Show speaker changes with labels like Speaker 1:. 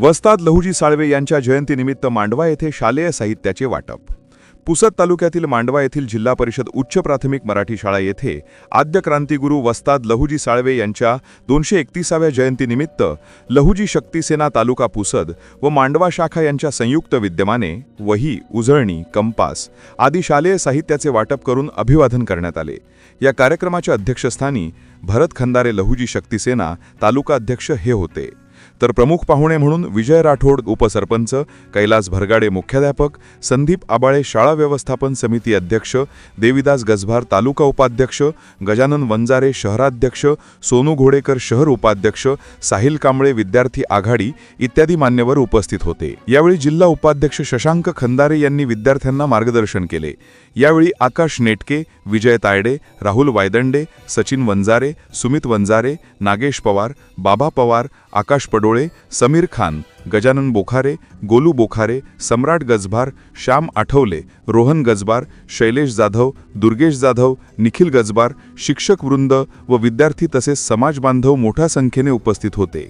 Speaker 1: वस्ताद लहुजी साळवे यांच्या जयंतीनिमित्त मांडवा येथे शालेय साहित्याचे वाटप. पुसद तालुक्यातील मांडवा येथील जिल्हा परिषद उच्च प्राथमिक मराठी शाळा येथे आद्य क्रांतिगुरू वस्ताद लहुजी साळवे यांच्या दोनशे एकतीसाव्या जयंतीनिमित्त लहुजी शक्तीसेना तालुका पुसद व मांडवा शाखा यांच्या संयुक्त विद्यमाने वही उजळणी कंपास आदी शालेय साहित्याचे वाटप करून अभिवादन करण्यात आले. या कार्यक्रमाच्या अध्यक्षस्थानी भरत खंदारे लहुजी शक्तीसेना तालुका अध्यक्ष हे होते. तर प्रमुख पाहुणे म्हणून विजय राठोड उपसरपंच कैलास भरगाडे मुख्याध्यापक संदीप आबाळे शाळा व्यवस्थापन समिती अध्यक्ष देविदास गजभार तालुका उपाध्यक्ष गजानन वंजारे शहराध्यक्ष सोनू घोडेकर शहर उपाध्यक्ष साहिल कांबळे विद्यार्थी आघाडी इत्यादी मान्यवर उपस्थित होते. यावेळी जिल्हा उपाध्यक्ष शशांक खंदारे यांनी विद्यार्थ्यांना मार्गदर्शन केले. यावेळी आकाश नेटके विजय तायडे राहुल वायदंडे सचिन वंजारे सुमित वंजारे नागेश पवार बाबा पवार आकाश पडोळे समीर खान गजानन बोखारे गोलू बोखारे सम्राट गजभार श्याम आठवले रोहन गजबार शैलेश जाधव दुर्गेश जाधव निखिल गजबार शिक्षक वृंद व विद्यार्थी तसेच समाजबांधव मोठ्या संख्येने उपस्थित होते.